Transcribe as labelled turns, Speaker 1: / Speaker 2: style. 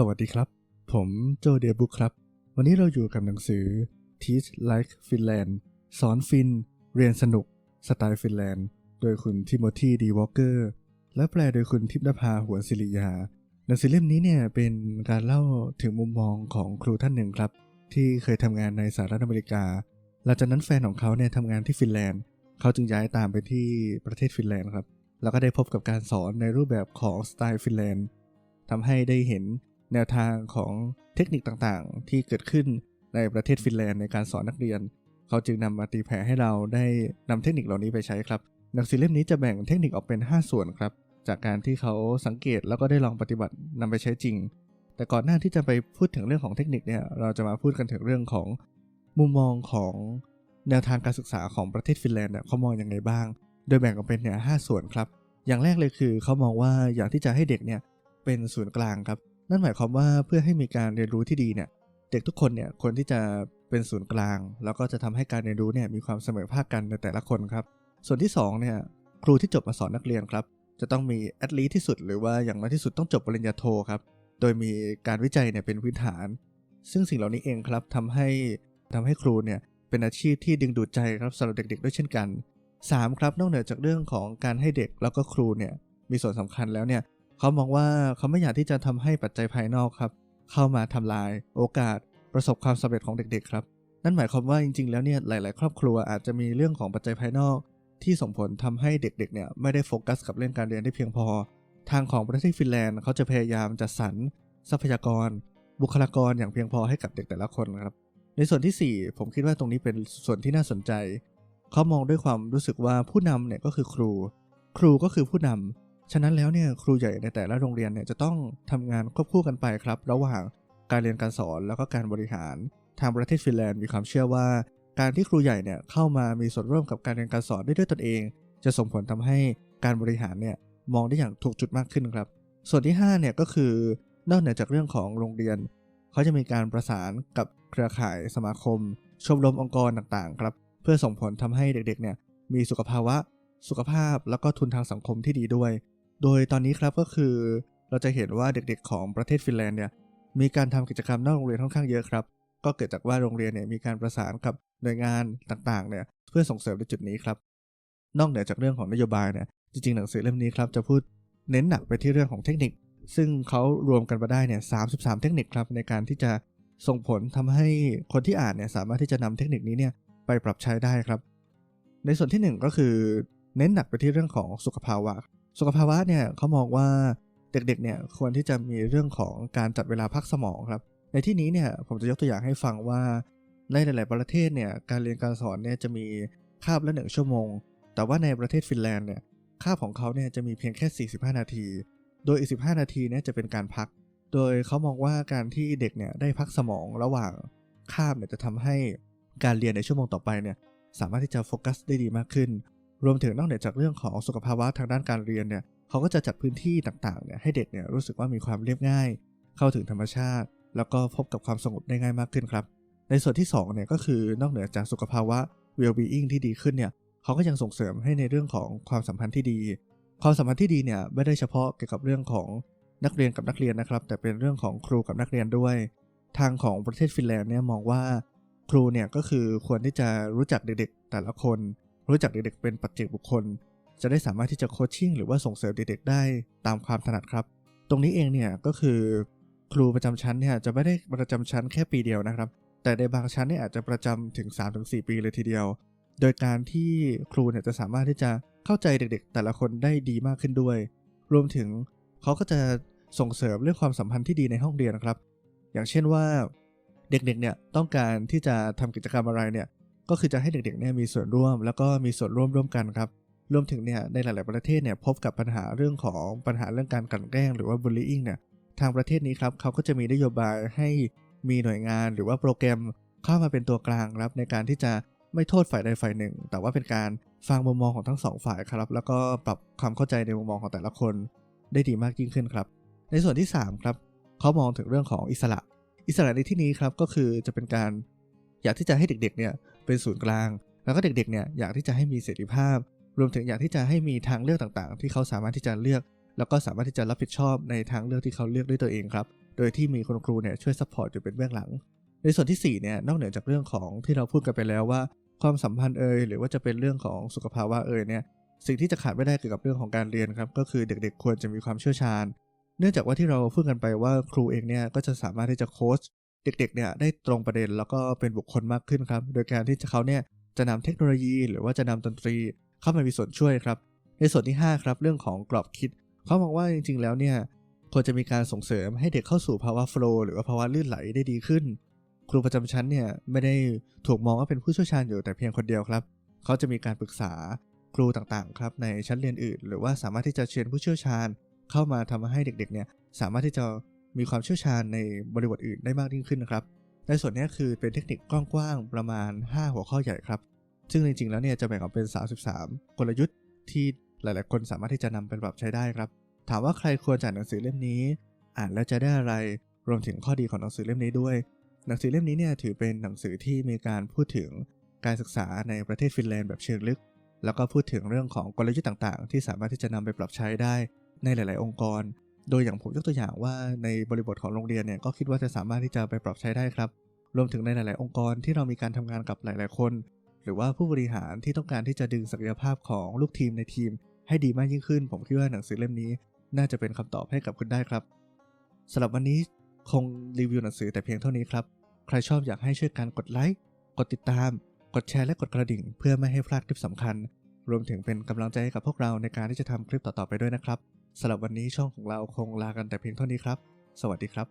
Speaker 1: สวัสดีครับ ผมโจเดียบุกครับ วันนี้เราอยู่กับหนังสือ Teach Like Finland สอนฟิน เรียนสนุก สไตล์ฟินแลนด์ โดยคุณทิโมธีดีวอลเกอร์ และแปลโดยคุณทิพนภาหัวศิริยา หนังสือเล่มนี้เนี่ยเป็นการเล่าถึงมุมมองของครูท่านหนึ่งครับ ที่เคยทำงานในสหรัฐอเมริกา หลังจากนั้นแฟนของเขาเนี่ยทำงานที่ฟินแลนด์ เขาจึงย้ายตามไปที่ประเทศฟินแลนด์ครับ แล้วก็ได้พบกับการสอนในรูปแบบของสไตล์ฟินแลนด์ทำให้ได้เห็น แนวทางของเทคนิคต่างๆ ที่เกิดขึ้นในประเทศฟินแลนด์ในการสอนนักเรียน เขาจึงนำมาตีแผ่ให้เราได้นำเทคนิคเหล่านี้ไปใช้ครับ หนังสือเล่มนี้จะแบ่งเทคนิคออกเป็น 5 ส่วนครับ จากการที่เขาสังเกตแล้วก็ได้ลองปฏิบัตินำไปใช้จริง แต่ก่อนหน้าที่จะไปพูดถึงเรื่องของเทคนิคเนี่ย เราจะมาพูดกันถึงเรื่องของมุมมองของแนวทางการศึกษาของประเทศฟินแลนด์เนี่ยเขามองอยังไงบ้าง โดยแบ่งออกเป็นเนี่ยหส่วนครับ อย่างแรกเลยคือเขามองว่าอยากที่จะให้เด็กเนี่ยเป็นศูนย์กลางครับ นั่นหมายความว่าเพื่อให้มีการเรียนรู้ที่ดีเนี่ยเด็กทุกคนเนี่ยควรที่จะเป็นศูนย์กลาง แล้วก็จะทำให้การเรียนรู้เนี่ยมีความเสมอภาคกันในแต่ละคนครับ ส่วนที่2เนี่ยครูที่จบมาสอนนักเรียนครับ จะต้องมีแอดลีที่สุด หรือว่าอย่างน้อยที่สุดต้องจบปริญญาโทครับ โดยมีการวิจัยเนี่ยเป็นพื้นฐาน ซึ่งสิ่งเหล่านี้เองครับทำให้ทำให้ครูเนี่ยเป็นอาชีพที่ดึงดูดใจครับสำหรับเด็กๆ ด้วยเช่นกัน 3. ครับนอกเหนือจากเรื่องของการให้เด็กแล้วก็ครูเนี่ยมีส่วนสำคัญแล้วเนี่ย เขามองว่าเขาไม่อยากที่จะทำให้ปัจจัยภายนอกครับ เข้ามาทำลายโอกาสประสบความสำเร็จของเด็กๆครับ นั่นหมายความว่าจริง ๆ แล้วเนี่ยหลาย ๆ ครอบครัวอาจจะมีเรื่องของปัจจัยภายนอก ที่ส่งผลทำให้เด็กๆเนี่ยไม่ได้โฟกัสกับเรื่องการเรียนได้เพียงพอ ทางของประเทศฟินแลนด์เขาจะพยายามจัดสรรทรัพยากร บุคลากรอย่างเพียงพอให้กับเด็กแต่ละคนครับ ในส่วนที่ 4 ผมคิดว่าตรงนี้เป็นส่วนที่น่าสนใจ เขามองด้วยความรู้สึกว่าผู้นำเนี่ยก็คือครู ครูก็คือผู้นำ ฉะนั้นแล้วเนี่ยครูใหญ่ในแต่ละโรงเรียนเนี่ยจะต้องทำงานควบคู่กันไปครับ ระหว่างการเรียนการสอนแล้วก็การบริหาร ทางประเทศฟินแลนด์มีความเชื่อว่า การที่ครูใหญ่เนี่ยเข้ามามีส่วนร่วมกับการเรียนการสอนได้ด้วยตนเอง จะส่งผลทำให้การบริหารเนี่ยมองได้อย่างถูกจุดมากขึ้นครับ ส่วนที่5เนี่ยก็คือนอกเหนือจากเรื่องของโรงเรียน เขาจะมีการประสานกับเครือข่ายสมาคม ชมรมองค์กรต่างๆครับเพื่อส่งผลทำให้เด็กๆเนี่ยมีสุขภาวะ สุขภาพแล้วก็ทุนทางสังคมที่ดีด้วย โดยตอนนี้ครับก็คือเราจะเห็นว่าเด็กๆของประเทศฟินแลนด์เนี่ยมีการทำกิจกรรมนอกโรงเรียนค่อนข้างเยอะครับ ก็เกิดจากว่าโรงเรียนเนี่ยมีการประสานกับหน่วยงานต่างๆเนี่ยเพื่อส่งเสริมในจุดนี้ครับ นอกเหนือจากเรื่องของนโยบายเนี่ยจริงๆ หนังสือเล่มนี้ครับจะพูดเน้นหนักไปที่เรื่องของเทคนิค ซึ่งเขารวมกันมาได้เนี่ย33เทคนิคครับในการที่จะส่งผลทำให้คนที่อ่านเนี่ยสามารถที่จะนำเทคนิคนี้เนี่ยไปปรับใช้ได้ครับ ในส่วนที่ 1 ก็คือเน้นหนักไปที่เรื่องของสุขภาวะ สุขภาวะเนี่ยเขามองว่าเด็กๆเนี่ยควรที่จะมีเรื่องของการจัดเวลาพักสมองครับ ในที่นี้เนี่ยผมจะยกตัวอย่างให้ฟังว่าในหลาย ๆ ประเทศเนี่ยการเรียนการสอนเนี่ยจะมีคาบละหนึ่งชั่วโมง แต่ว่าในประเทศฟินแลนด์เนี่ยคาบของเขาเนี่ยจะมีเพียงแค่ 45 นาที โดยอีก 15 นาทีเนี่ยจะเป็นการพัก โดยเขามองว่าการที่เด็กเนี่ยได้พักสมองระหว่างคาบเนี่ยจะทำให้การเรียนในชั่วโมงต่อไปเนี่ยสามารถที่จะโฟกัสได้ดีมากขึ้น รวมถึงนอกเหนือจากเรื่องของสุขภาวะทางด้านการเรียนเนี่ยเขาก็จะจัดพื้นที่ต่างๆเนี่ยให้เด็กเนี่ยรู้สึกว่ามีความเรียบง่าย เข้าถึงธรรมชาติ แล้วก็พบกับความสงบได้ง่ายมากขึ้นครับ ในส่วนที่2เนี่ยก็คือนอกเหนือจากสุขภาวะ well-being ที่ดีขึ้นเนี่ยเขาก็ยังส่งเสริมให้ในเรื่องของความสัมพันธ์ที่ดี ความสัมพันธ์ที่ดีเนี่ยไม่ได้เฉพาะเกี่ยวกับเรื่องของนักเรียนกับนักเรียนนะครับ แต่เป็นเรื่องของครูกับนักเรียนด้วย ทางของประเทศฟินแลนด์เนี่ยมองว่าครูเนี่ยก็คือควรที่จะรู้จักเด็กๆแต่ละคน รู้จักเด็กๆเป็นปัจเจกบุคคล จะได้สามารถที่จะโคชชิ่งหรือว่าส่งเสริมเด็กๆได้ตามความถนัดครับ ตรงนี้เองเนี่ยก็คือครูประจำชั้นเนี่ยจะไม่ได้ประจำชั้นแค่ปีเดียวนะครับ แต่ในบางชั้นเนี่ยอาจจะประจำถึง 3-4 ปีเลยทีเดียว โดยการที่ครูเนี่ยจะสามารถที่จะเข้าใจเด็กๆ แต่ละคนได้ดีมากขึ้นด้วย รวมถึงเขาก็จะส่งเสริมเรื่องความสัมพันธ์ที่ดีในห้องเรียนนะครับ อย่างเช่นว่า เด็กๆ เนี่ยต้องการที่จะทำกิจกรรมอะไรเนี่ย ก็คือจะให้เด็กๆเนี่ยมีส่วนร่วม แล้วก็มีส่วนร่วมร่วมกันครับรวมถึงเนี่ยในหลาย ๆ ประเทศเนี่ยพบกับปัญหาเรื่องของปัญหาเรื่องการกลั่นแกล้งหรือว่าบูลลี่เนี่ยทางประเทศนี้ครับเขาก็จะมีนโยบายให้มีหน่วยงานหรือว่าโปรแกรมเข้ามาเป็นตัวกลางครับในการที่จะไม่โทษฝ่ายใดฝ่ายหนึ่ง แต่ว่าเป็นการฟังมุมมองของทั้งสองฝ่ายครับ แล้วก็ปรับความเข้าใจในมุมมองของแต่ละคน ได้ดีมากยิ่งขึ้นครับ ในส่วนที่ 3 ครับเขามองถึงเรื่องของอิสระ อิสระในที่นี้ครับก็คือจะเป็นการ อยากที่จะให้เด็กๆเนี่ยเป็นศูนย์กลาง แล้วก็เด็กๆเนี่ยอยากที่จะให้มีเสรีภาพ รวมถึงอยากที่จะให้มีทางเลือกต่างๆ ที่เขาสามารถที่จะเลือก แล้วก็สามารถที่จะรับผิดชอบในทางเลือกที่เขาเลือกด้วยตัวเองครับ โดยที่มีคุณครูเนี่ยช่วยซัพพอร์ตอยู่เป็นเบื้องหลัง ในส่วนที่4เนี่ยนอกเหนือจากเรื่องของที่เราพูดกันไปแล้วว่า ความสัมพันธ์เอ่ยหรือว่าจะเป็นเรื่องของสุขภาวะเอ่ยเนี่ยสิ่งที่จะขาดไม่ได้เกี่ยวกับเรื่องของการเรียนครับก็คือเด็กๆ ควรจะมีความเชี่ยวชาญ เนื่องจากว่าที่เราพูดกันไปว่าครูเองเนี่ยก็จะสามารถที่จะโค้ช เด็กๆเนี่ยได้ตรงประเด็นแล้วก็เป็นบุคคลมากขึ้นครับ โดยการที่เขาเนี่ยจะนำเทคโนโลยีหรือว่าจะนำดนตรีเข้ามามีส่วนช่วยครับ ในส่วนที่ 5 ครับ เรื่องของกรอบคิด เขามองว่าจริง ๆ แล้วเนี่ยควรจะมีการส่งเสริมให้เด็กเข้าสู่ภาวะโฟล์หรือว่าภาวะลื่นไหลได้ดีขึ้น ครูประจำชั้นเนี่ยไม่ได้ถูกมองว่าเป็นผู้เชี่ยวชาญอยู่แต่เพียงคนเดียวครับ เขาจะมีการปรึกษาครูต่างๆครับในชั้นเรียนอื่น หรือว่าสามารถที่จะเชิญผู้เชี่ยวชาญ เข้ามาทำให้เด็กๆเนี่ยสามารถที่จะ มีความเชี่ยวชาญในบริบทอื่นได้มากยิ่งขึ้นนะครับ ในส่วนนี้คือเป็นเทคนิคกว้างๆประมาณ 5 หัวข้อใหญ่ครับ ซึ่งจริงๆแล้วเนี่ยจะแบ่งออกเป็น 33 กลยุทธ์ที่หลายๆ คนสามารถที่จะนำไปปรับใช้ได้ครับ ถามว่าใครควรจ่ายหนังสือเล่มนี้ อ่านแล้วจะได้อะไร รวมถึงข้อดีของหนังสือเล่มนี้ด้วย หนังสือเล่มนี้เนี่ยถือเป็นหนังสือที่มีการพูดถึงการศึกษาในประเทศฟินแลนด์แบบเชิงลึก แล้วก็พูดถึงเรื่องของกลยุทธ์ต่างๆ ที่สามารถที่จะนำไปปรับใช้ได้ในหลาย ๆ องค์กร โดยอย่างผมยกตัวอย่างว่าในบริบทของโรงเรียนเนี่ยก็คิดว่าจะสามารถที่จะไปปรับใช้ได้ครับ รวมถึงในหลาย ๆ องค์กรที่เรามีการทำงานกับหลาย ๆ คน หรือว่าผู้บริหารที่ต้องการที่จะดึงศักยภาพของลูกทีมในทีม ให้ดีมากยิ่งขึ้น ผมคิดว่าหนังสือเล่มนี้ น่าจะเป็นคำตอบให้กับคุณได้ครับสำหรับวันนี้คงรีวิวหนังสือแต่เพียงเท่านี้ครับ ใครชอบอยากให้ช่วยการกดไลค์กดติดตาม กดแชร์และกดกระดิ่ง เพื่อไม่ให้พลาดคลิปสำคัญ รวมถึงเป็นกำลังใจให้กับพวกเราในการที่จะทำคลิปต่อ ๆ ไปด้วยนะครับ สำหรับวันนี้ช่องของเราคงลากันแต่เพียงเท่านี้ครับ สวัสดีครับ